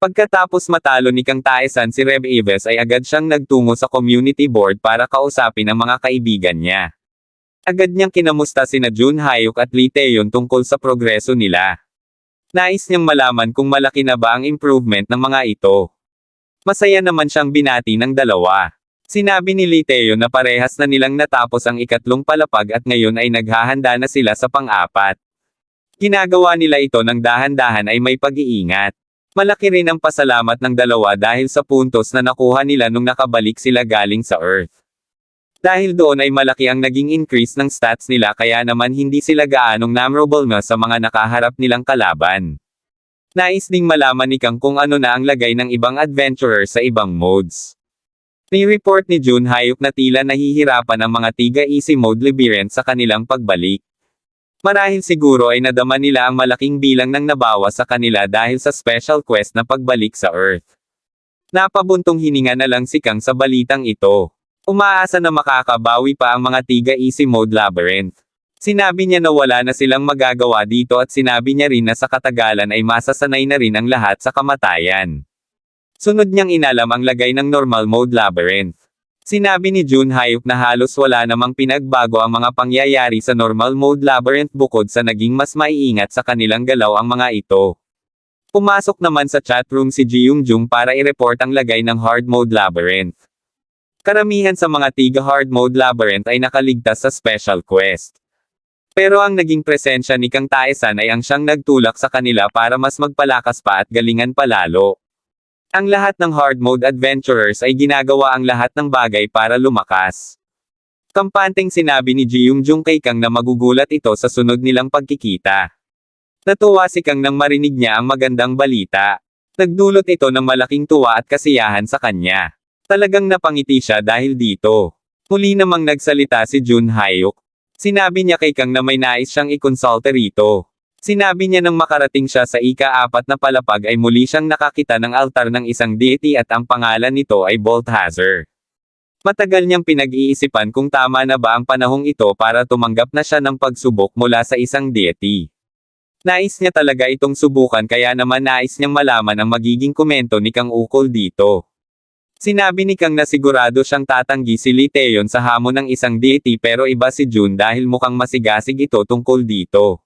Pagkatapos matalo ni Kang Taesan si Rev Ives ay agad siyang nagtungo sa community board para kausapin ang mga kaibigan niya. Agad niyang kinamusta sina Jun Hayuk at Lee Taeyon tungkol sa progreso nila. Nais niyang malaman kung malaki na ba ang improvement ng mga ito. Masaya naman siyang binati ng dalawa. Sinabi ni Lee Taeyon na parehas na nilang natapos ang ikatlong palapag at ngayon ay naghahanda na sila sa pang-apat. Ginagawa nila ito ng dahan-dahan ay may pag-iingat. Malaki rin ang pasalamat ng dalawa dahil sa puntos na nakuha nila nung nakabalik sila galing sa Earth. Dahil doon ay malaki ang naging increase ng stats nila kaya naman hindi sila gaanong memorable na sa mga nakaharap nilang kalaban. Nais ding malaman ni Kang kung ano na ang lagay ng ibang adventurer sa ibang modes. Ni-report ni Jun Hayuk na tila nahihirapan ang mga tiga easy mode labyrinth sa kanilang pagbalik. Marahil siguro ay nadama nila ang malaking bilang ng nabawa sa kanila dahil sa special quest na pagbalik sa Earth. Napabuntong hininga na lang si Kang sa balitang ito. Umaasa na makakabawi pa ang mga tiga easy mode labyrinth. Sinabi niya na wala na silang magagawa dito at sinabi niya rin na sa katagalan ay masasanay na rin ang lahat sa kamatayan. Sunod niyang inalam ang lagay ng normal mode labyrinth. Sinabi ni Jun Hayuk na halos wala namang pinagbago ang mga pangyayari sa normal mode labyrinth bukod sa naging mas maiingat sa kanilang galaw ang mga ito. Pumasok naman sa chatroom si Ji Jung para i-report ang lagay ng hard mode labyrinth. Karamihan sa mga tiga hard mode labyrinth ay nakaligtas sa special quest. Pero ang naging presensya ni Kang Taesan ay ang siyang nagtulak sa kanila para mas magpalakas pa at galingan palalo. Ang lahat ng hard mode adventurers ay ginagawa ang lahat ng bagay para lumakas. Kampanteng sinabi ni Ji Jung kay Kang na magugulat ito sa sunod nilang pagkikita. Natuwa si Kang nang marinig niya ang magandang balita. Nagdulot ito ng malaking tuwa at kasiyahan sa kanya. Talagang napangiti siya dahil dito. Muli namang nagsalita si Jun Hayuk. Sinabi niya kay Kang na may nais siyang ikonsulte rito. Sinabi niya nang makarating siya sa ika-apat na palapag ay muli siyang nakakita ng altar ng isang deity at ang pangalan nito ay Bolthazer. Matagal niyang pinag-iisipan kung tama na ba ang panahong ito para tumanggap na siya ng pagsubok mula sa isang deity. Nais niya talaga itong subukan kaya naman nais niyang malaman ang magiging komento ni Kang Ukol dito. Sinabi ni Kang na sigurado siyang tatanggi si Lee Taeyon sa hamon ng isang deity pero iba si Jun dahil mukhang masigasig ito tungkol dito.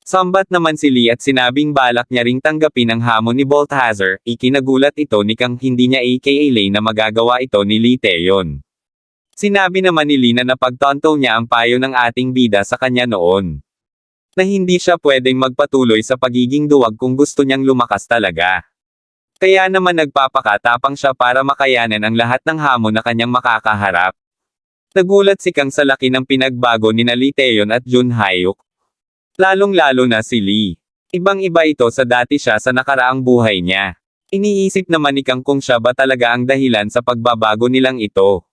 Sambat naman si Lee at sinabing balak niya ring tanggapin ang hamon ni Bolthazer, ikinagulat ito ni Kang hindi niya aka Lay na magagawa ito ni Lee Taeyon. Sinabi naman ni Lee na napagtonto niya ang payo ng ating bida sa kanya noon. Na hindi siya pwedeng magpatuloy sa pagiging duwag kung gusto niyang lumakas talaga. Kaya naman nagpapakatapang siya para makayanan ang lahat ng hamon na kanyang makakaharap. Nagulat si Kang sa laki ng pinagbago ni Taeyon at Jun Hayuk. Lalong-lalo na si Lee. Ibang-iba ito sa dati siya sa nakaraang buhay niya. Iniisip naman ni Kang kung siya ba talaga ang dahilan sa pagbabago nilang ito.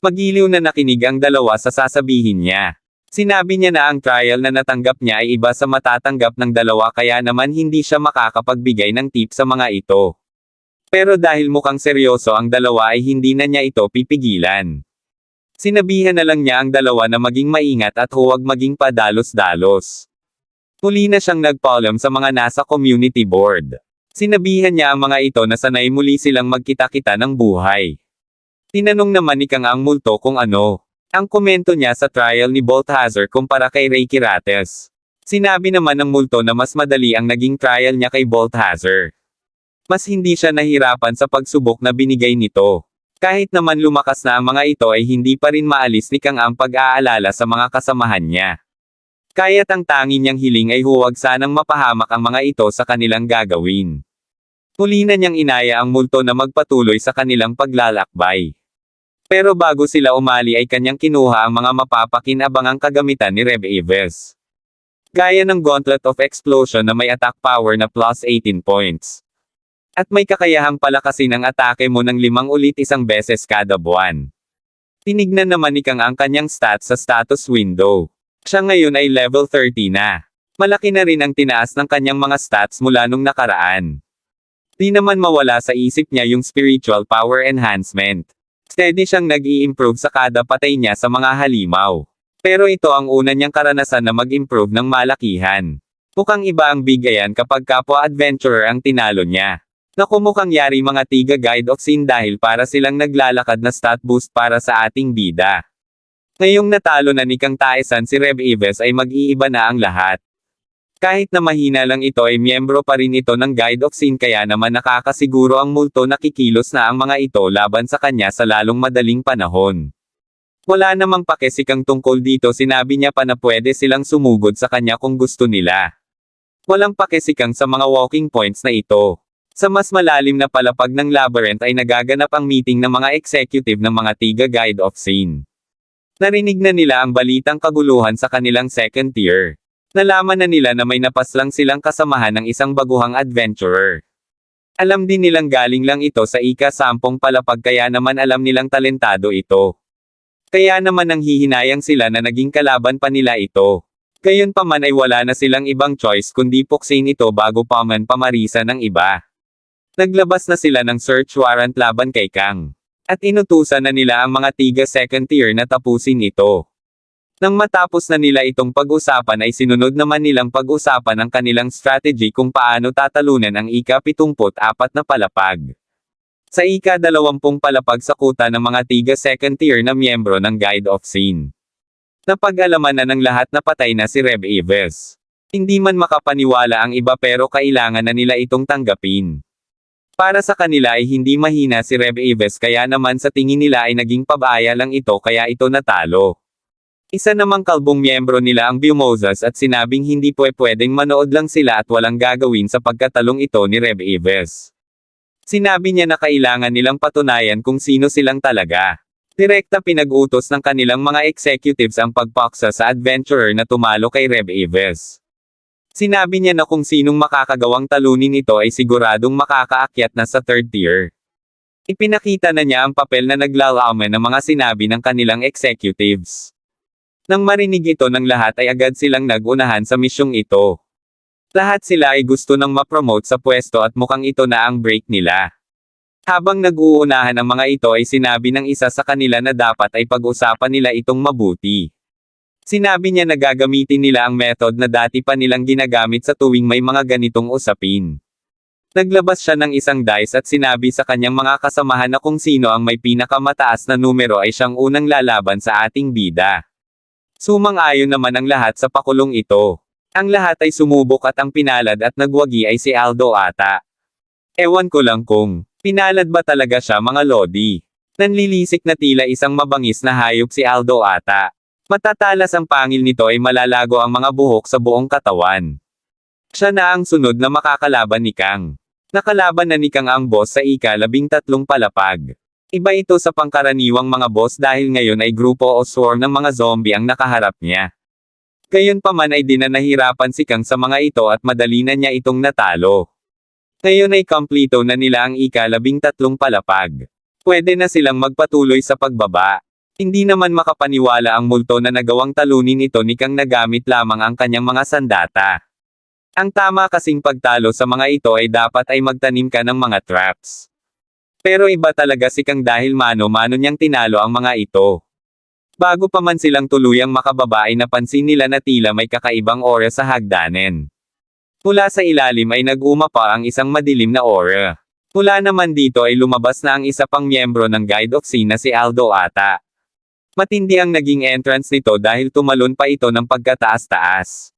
Magiliw na nakinig ang dalawa sa sasabihin niya. Sinabi niya na ang trial na natanggap niya ay iba sa matatanggap ng dalawa kaya naman hindi siya makakapagbigay ng tip sa mga ito. Pero dahil mukhang seryoso ang dalawa ay hindi na niya ito pipigilan. Sinabihan na lang niya ang dalawa na maging maingat at huwag maging padalos-dalos. Muli na siyang nagpaalam sa mga nasa community board. Sinabihan niya ang mga ito na sanay muli silang magkita-kita ng buhay. Tinanong naman ni Kang ang multo kung ano. Ang komento niya sa trial ni Bolthazer kumpara kay Ray Kirates. Sinabi naman ng multo na mas madali ang naging trial niya kay Bolthazer. Mas hindi siya nahirapan sa pagsubok na binigay nito. Kahit naman lumakas na ang mga ito ay hindi pa rin maalis ni Kang ang pag-aalala sa mga kasamahan niya. Kaya't ang tangi niyang hiling ay huwag sanang mapahamak ang mga ito sa kanilang gagawin. Muli na niyang inaya ang multo na magpatuloy sa kanilang paglalakbay. Pero bago sila umali ay kanyang kinuha ang mga mapapakinabangang kagamitan ni Rev Ives. Gaya ng Gauntlet of Explosion na may attack power na plus 18 points. At may kakayahang palakasin ang atake mo ng limang ulit isang beses kada buwan. Tinignan naman ni Kang ang kanyang stats sa status window. Siya ngayon ay level 30 na. Malaki na rin ang tinaas ng kanyang mga stats mula nung nakaraan. Di naman mawala sa isip niya yung spiritual power enhancement. Steady siyang nag improve sa kada patay niya sa mga halimaw. Pero ito ang una niyang karanasan na mag-improve ng malakihan. Mukhang iba ang bigayan kapag kapwa adventurer ang tinalo niya. Naku mukhang yari mga tiga guide of scene dahil para silang naglalakad na stat boost para sa ating bida. Ngayong natalo na ni Kang Taesan si Rev Ives ay mag-iiba na ang lahat. Kahit na mahina lang ito ay miyembro pa rin ito ng guide of scene kaya naman nakakasiguro ang multo na kikilos na ang mga ito laban sa kanya sa lalong madaling panahon. Wala namang pake si Kang tungkol dito sinabi niya pa na pwede silang sumugod sa kanya kung gusto nila. Walang pake si Kang sa mga walking points na ito. Sa mas malalim na palapag ng labyrinth ay nagaganap ang meeting ng mga executive ng mga tiga guide of scene. Narinig na nila ang balitang kaguluhan sa kanilang second tier. Nalaman na nila na may napaslang silang kasamahan ng isang baguhang adventurer. Alam din nilang galing lang ito sa ika-sampung palapag kaya naman alam nilang talentado ito. Kaya naman ang hihinayang sila na naging kalaban pa nila ito. Gayon pa man ay wala na silang ibang choice kundi puksin ito bago pa man pamarisa ng iba. Naglabas na sila ng search warrant laban kay Kang. At inutusan na nila ang mga tiga second tier na tapusin ito. Nang matapos na nila itong pag-usapan ay sinunod naman nilang pag-usapan ang kanilang strategy kung paano tatalunan ang ika-74 na palapag. Sa ika-20 palapag sa kuta ng mga tiga second tier na miyembro ng Guide of Scene. Napag-alaman na ng lahat na patay na si Rev Ives. Hindi man makapaniwala ang iba pero kailangan na nila itong tanggapin. Para sa kanila ay hindi mahina si Rev Ives kaya naman sa tingin nila ay naging pabaya lang ito kaya ito natalo. Isa namang kalbong miyembro nila ang Bumosas at sinabing hindi pwe pwedeng manood lang sila at walang gagawin sa pagkatalong ito ni Rev Ives. Sinabi niya na kailangan nilang patunayan kung sino silang talaga. Direkta pinag-utos ng kanilang mga executives ang pagpaksa sa adventurer na tumalo kay Rev Ives. Sinabi niya na kung sinong makakagawang talunin ito ay siguradong makakaakyat na sa third tier. Ipinakita na niya ang papel na naglalaman ng mga sinabi ng kanilang executives. Nang marinig ito ng lahat ay agad silang nagunahan sa misyong ito. Lahat sila ay gusto nang mapromote sa pwesto at mukhang ito na ang break nila. Habang nag-uunahan ang mga ito ay sinabi ng isa sa kanila na dapat ay pag-usapan nila itong mabuti. Sinabi niya na gagamitin nila ang method na dati pa nilang ginagamit sa tuwing may mga ganitong usapin. Naglabas siya ng isang dice at sinabi sa kanyang mga kasamahan na kung sino ang may pinakamataas na numero ay siyang unang lalaban sa ating bida. Sumang-ayon naman ang lahat sa pakulong ito. Ang lahat ay sumubok at ang pinalad at nagwagi ay si Aldo ata. Ewan ko lang kung, pinalad ba talaga siya mga lodi? Nanlilisik na tila isang mabangis na hayop si Aldo ata. Matatalas ang pangil nito ay malalago ang mga buhok sa buong katawan. Siya na ang sunod na makakalaban ni Kang. Nakalaban na ni Kang ang boss sa ika-labing tatlong palapag. Iba ito sa pangkaraniwang mga boss dahil ngayon ay grupo o swarm ng mga zombie ang nakaharap niya. Gayon pa man ay di na nahirapan si Kang sa mga ito at madali na niya itong natalo. Ngayon ay kompleto na nila ang ika-labing tatlong palapag. Pwede na silang magpatuloy sa pagbaba. Hindi naman makapaniwala ang multo na nagawang talunin ito ni Kang nagamit lamang ang kanyang mga sandata. Ang tama kasing pagtalo sa mga ito ay dapat ay magtanim ka ng mga traps. Pero iba talaga si Kang dahil mano-mano niyang tinalo ang mga ito. Bago pa man silang tuluyang makababa ay napansin nila na tila may kakaibang aura sa hagdanen. Mula sa ilalim ay nag-uma pa ang isang madilim na aura. Mula naman dito ay lumabas na ang isa pang miyembro ng Guide of Scene na si Aldo ata. Matindi ang naging entrance nito dahil tumalon pa ito ng pagkataas-taas.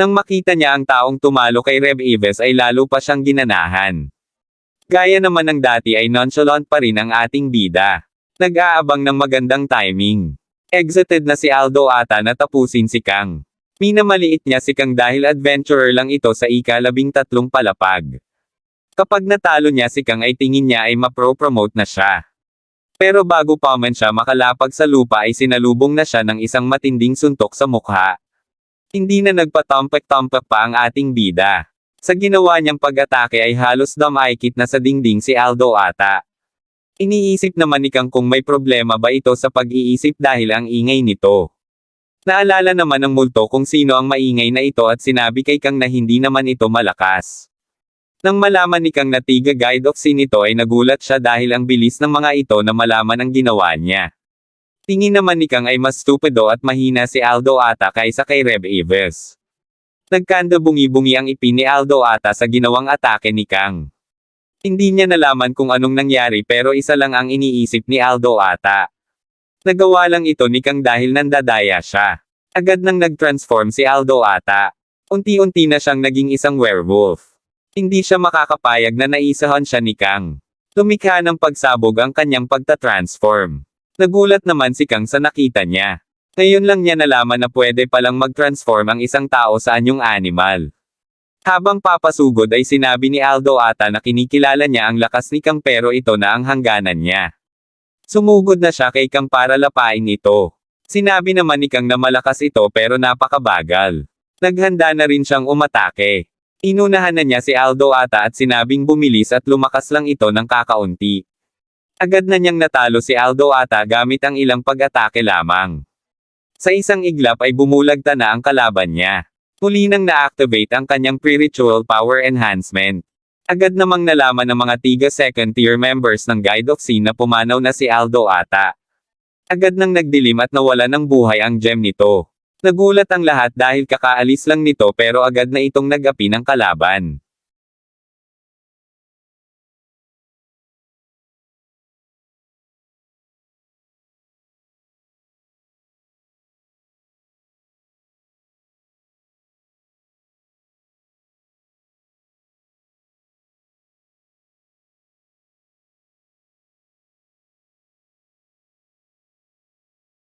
Nang makita niya ang taong tumalo kay Rev Ives ay lalo pa siyang ginanahan. Gaya naman ng dati ay nonchalant pa rin ang ating bida. Nag-aabang ng magandang timing. Exited na si Aldo ata na tapusin si Kang. Minamaliit niya si Kang dahil adventurer lang ito sa ika-labing tatlong palapag. Kapag natalo niya si Kang ay tingin niya ay mapro-promote na siya. Pero bago pa man siya makalapag sa lupa ay sinalubong na siya ng isang matinding suntok sa mukha. Hindi na nagpatampek-tampek pa ang ating bida. Sa ginawa niyang pag-atake ay halos damaykit na sa dingding si Aldo ata. Iniisip naman ni Kang kung may problema ba ito sa pag-iisip dahil ang ingay nito. Naalala naman ng multo kung sino ang maingay na ito at sinabi kay Kang na hindi naman ito malakas. Nang malaman ni Kang na tiga guide of sin ito ay nagulat siya dahil ang bilis ng mga ito na malaman ang ginawa niya. Tingin naman ni Kang ay mas stupido at mahina si Aldo ata kaysa kay Rev Ives. Nagkanda bungi-bungi ang ipin ni Aldo ata sa ginawang atake ni Kang. Hindi niya nalaman kung anong nangyari pero isa lang ang iniisip ni Aldo ata. Nagawa lang ito ni Kang dahil nandadaya siya. Agad nang nag-transform si Aldo ata. Unti-unti na siyang naging isang werewolf. Hindi siya makakapayag na naisahan siya ni Kang. Lumikha ng pagsabog ang kanyang pagta-transform. Nagulat naman si Kang sa nakita niya. Ngayon lang niya nalaman na pwede palang mag-transform ang isang tao sa anyong animal. Habang papasugod ay sinabi ni Aldo ata na kinikilala niya ang lakas ni Kang pero ito na ang hangganan niya. Sumugod na siya kay Kang para lapain ito. Sinabi naman ni Kang na malakas ito pero napakabagal. Naghanda na rin siyang umatake. Inunahan na niya si Aldo ata at sinabing bumilis at lumakas lang ito ng kakaunti. Agad na niyang natalo si Aldo ata gamit ang ilang pag-atake lamang. Sa isang iglap ay bumulagta na ang kalaban niya. Muli nang na-activate ang kanyang spiritual power enhancement. Agad namang nalaman ng mga tiga second tier members ng Guide of Sin na pumanaw na si Aldo ata. Agad nang nagdilim at nawala ng buhay ang gem nito. Nagulat ang lahat dahil kakaalis lang nito pero agad na itong nag-api ng kalaban.